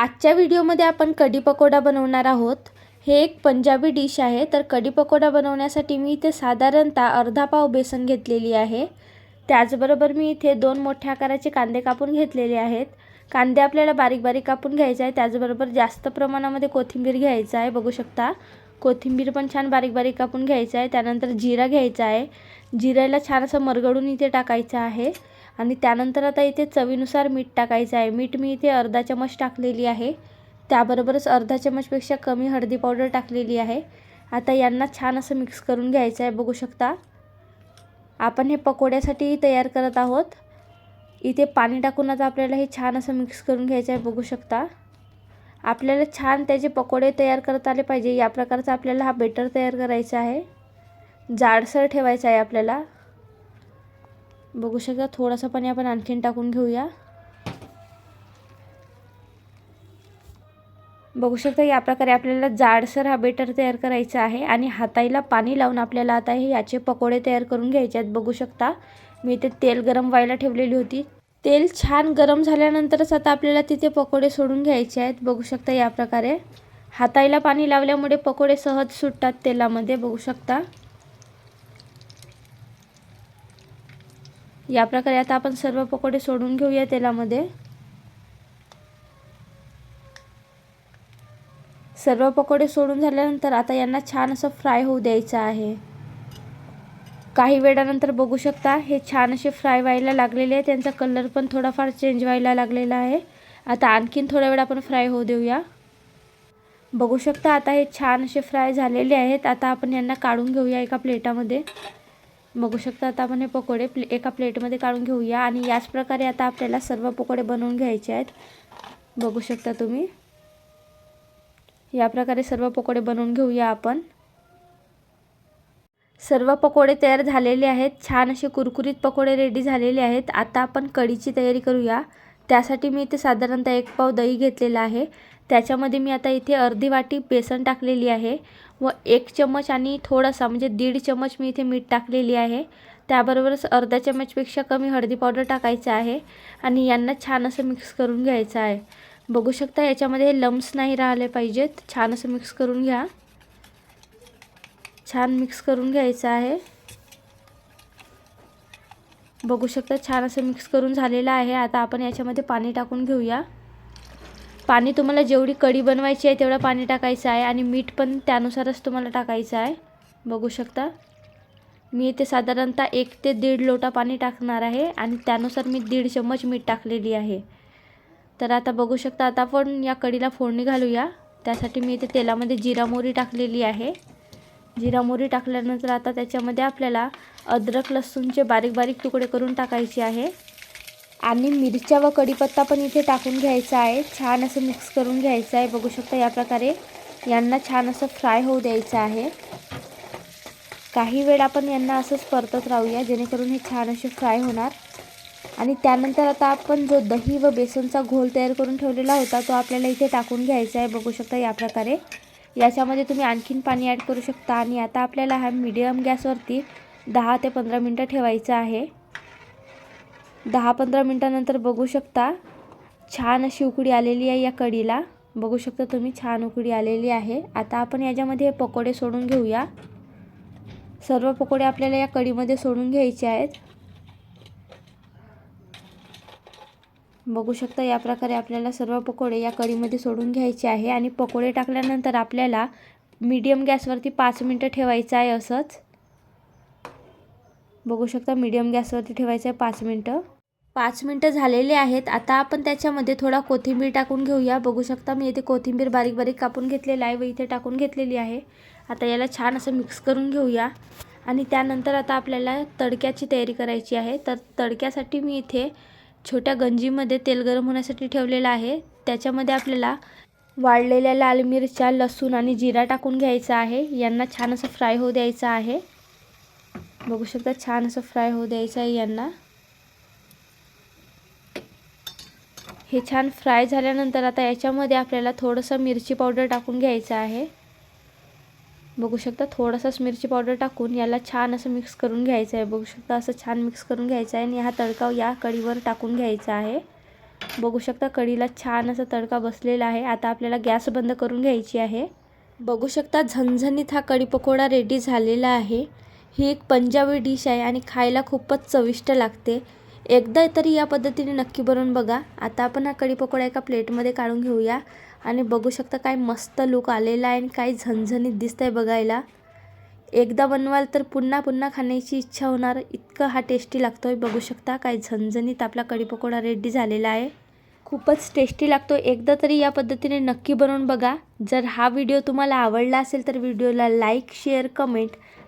आजच्या व्हिडिओमध्ये आपण कढी पकोडा बनवणार आहोत. हे एक पंजाबी डिश आहे. तर कढी पकोडा बनवण्यासाठी मी इथे साधारणतः अर्धा पाव बेसन घेतलेली आहे. त्याचबरोबर मी इथे दोन मोठ्या आकाराचे कांदे कापून घेतलेले आहेत. कांदे आपल्याला बारीक बारीक कापून घ्यायचे आहे त्याचबरोबर जास्त प्रमाणामध्ये कोथिंबीर घ्यायचं आहे. बघू शकता. कोथिंबीर पण छान बारीक बारीक कापून घ्यायचं आहे. त्यानंतर जिरा घ्यायचा आहे. जिऱ्याला छान असं मरगडून इथे टाकायचं आहे. आणि त्यानंतर आता इथे चवीनुसार मीठ टाकायचं आहे. मीठ मी इथे अर्धा चमच टाकलेली आहे. त्याबरोबरच अर्धा चमचपेक्षा कमी हळदी पावडर टाकलेली आहे. आता यांना छान असं मिक्स करून घ्यायचं आहे बघू शकता. आपण हे पकोड्यासाठी तयार करत आहोत. इथे पाणी टाकून आता आपल्याला हे छान असं मिक्स करून घ्यायचं आहे बघू शकता. आपल्याला छान त्याचे पकोडे तयार करता आले पाहिजे. या प्रकारचा आपल्याला हा बेटर तयार करायचा आहे. जाडसर ठेवायचा आहे आपल्याला. बघू शकता थोडंसं पाणी आपण आणखीन टाकून घेऊया. बघू शकता या प्रकारे आपल्याला जाडसर हा बेटर तयार करायचा आहे आणि हाताईला पाणी लावून आपल्याला आता हे याचे पकोडे तयार करून घ्यायचे आहेत. बघू शकता मी इथे तेल गरम व्हायला ठेवलेली होती. तेल छान गरम झाल्यानंतरच आता आपल्याला तिथे पकोडे सोडून घ्यायचे आहेत. बघू शकता या प्रकारे हाताईला पाणी लावल्यामुळे पकोडे सहज सुटतात तेलामध्ये. बघू शकता. या प्रकारे आता आपण सर्व पकोडे सोडून घेऊया तेलामध्ये. सर्व पकोडे सोडून झाल्यानंतर आता यांना छान असं फ्राय होऊ द्यायचं आहे. काही वेळानंतर बघू शकता हे छान असे फ्राय व्हायला लागलेले आहे. त्यांचा कलर पण थोडाफार चेंज व्हायला लागलेला आहे. आता आणखीन थोडा वेळ आपण फ्राय होऊ देऊया. बघू शकता आता हे छान असे फ्राय झालेले आहेत. आता आपण यांना काढून घेऊया एका प्लेटामध्ये. बघू शकता. आता आपण हे पकोडे प्ले एका प्लेटमध्ये काढून घेऊया आणि याच प्रकारे आता आपल्याला सर्व पकोडे बनवून घ्यायचे आहेत. बघू शकता तुम्ही. या प्रकारे सर्व पकोडे बनवून घेऊया आपण. सर्व पकोडे तयार झालेले आहेत. छान असे कुरकुरीत पकोडे रेडी झालेले आहेत. आता आपण कढीची तयारी करूया. त्यासाठी मी इथे साधारणतः एक पाव दही घेतलेला आहे. त्याच्यामध्ये मी आता इथे अर्धी वाटी बेसन टाकलेली आहे व एक चमच आणि थोडासा म्हणजे दीड चमच मी इथे मीठ टाकलेली आहे. त्याबरोबरच अर्धा चम्मचपेक्षा कमी हळदी पावडर टाकायचं आहे आणि यांना छान असं मिक्स करून घ्यायचं आहे. बघू शकता याच्यामध्ये लम्स नाही राहिले पाहिजेत. छान असं मिक्स करून घ्या. छान मिक्स करून घ्यायचं आहे. बघू शकता छान असं मिक्स करून झालेलं आहे. आता आपण याच्यामध्ये पाणी टाकून घेऊया. पाणी तुम्हाला जेवढी कढी बनवायची आहे तेवढं पाणी टाकायचं आहे आणि मीठ पण त्यानुसारच तुम्हाला टाकायचं आहे. बघू शकता. मी इथे साधारणतः एक ते दीड लोटा पाणी टाकणार आहे आणि त्यानुसार मी दीड चम्मच मीठ टाकलेली आहे. तर आता बघू शकता आता आपण या कढीला फोडणी घालूया. त्यासाठी मी इथे तेलामध्ये जिरा मोहरी टाकलेली आहे. जिरा मोहरी टाकल्यानंतर आता त्याच्यामध्ये आपल्याला अद्रक लसूणचे बारीक बारीक तुकडे करून टाकायचे आहे. आणि मिरच्या व कढीपत्ता पण इथे टाकून घ्यायचा आहे. छान असं मिक्स करून घ्यायचं आहे. बघू शकता या प्रकारे यांना छान असं फ्राय होऊ द्यायचं आहे. काही वेळ आपण यांना असंच परतत राहूया जेणेकरून हे छान असे फ्राय होणार. आणि त्यानंतर आता आपण जो दही व बेसनचा घोल तयार करून ठेवलेला होता तो आपल्याला इथे टाकून घ्यायचा आहे. बघू शकता या प्रकारे. याच्यामध्ये तुम्ही आणखीन पाणी ॲड करू शकता. आणि आता आपल्याला हा मिडियम गॅसवरती दहा ते पंधरा मिनटं ठेवायचं आहे. दहा पंधरा मिनटानंतर बघू शकता. छान अशी उकडी आलेली आहे या कढीला बघू शकता तुम्ही छान उकडी आलेली आहे. आता आपण याच्यामध्ये हे पकोडे सोडून घेऊया. सर्व पकोडे आपल्याला या कढीमध्ये सोडून घ्यायचे आहेत. बघू शकता या प्रकारे आपल्याला सर्व पकोडे या कढीमध्ये सोडून घ्यायचे आहे. आणि पकोडे टाकल्यानंतर आपल्याला मीडियम गॅसवरती पाच मिनटं ठेवायचं आहे असंच. बघू शकता मीडियम गॅसवरती ठेवायचं आहे पाच मिनटं. पाच मिनटं झालेले आहेत. आता आपण त्याच्यामध्ये थोडा कोथिंबीर टाकून घेऊया. बघू शकता मी इथे कोथिंबीर बारीक बारीक कापून घेतलेला आहे व इथे टाकून घेतलेली आहे. आता याला छान असं मिक्स करून घेऊया. आणि त्यानंतर आता आपल्याला तडक्याची तयारी करायची आहे. तर तडक्यासाठी मी इथे छोट्या गंजीमध्ये तेल गरम होण्यासाठी ठेवलेलं आहे. त्याच्यामध्ये आपल्याला वाळलेल्या लाल मिरच्या लसूण आणि जिरा टाकून घ्यायचा आहे. यांना छान असं फ्राय होऊ द्यायचं आहे. बघू शकता छान असं फ्राय होऊ द्यायचं आहे यांना. हे छान फ्राय झाल्यानंतर आता याच्यामध्ये आपल्याला थोडंसं मिरची पावडर टाकून घ्यायचं आहे. बघू शकता थोडासाच मिरची पावडर टाकून याला छान असं मिक्स करून घ्यायचं आहे. बघू शकता असं छान मिक्स करून घ्यायचं आहे आणि हा तडका या कढीवर टाकून घ्यायचा आहे. बघू शकता कढीला छान असा तडका बसलेला आहे. आता आपल्याला गॅस बंद करून घ्यायची आहे. बघू शकता झणझणीत हा कढी पकोडा रेडी झालेला आहे. ही एक पंजाबी डिश आहे आणि खायला खूपच चविष्ट लागते. एकदा तरी या पद्धतीने नक्की बनवून बघा. आता आपण हा कढी पकोडा एका प्लेटमध्ये काढून घेऊया आणि बघू शकता काय मस्त लुक आलेला आहे आणि काय झणझणीत दिसतं आहे बघायला. एकदा बनवाल तर पुन्हा पुन्हा खाण्याची इच्छा होणार. इतकं हा टेस्टी लागतो आहे बघू शकता काय झणझणीत आपला कढी पकोडा रेडी झालेला आहे. खूपच टेस्टी लागतो. एकदा तरी या पद्धतीने नक्की बनवून बघा. जर हा व्हिडिओ तुम्हाला आवडला असेल तर व्हिडिओला लाईक शेअर कमेंट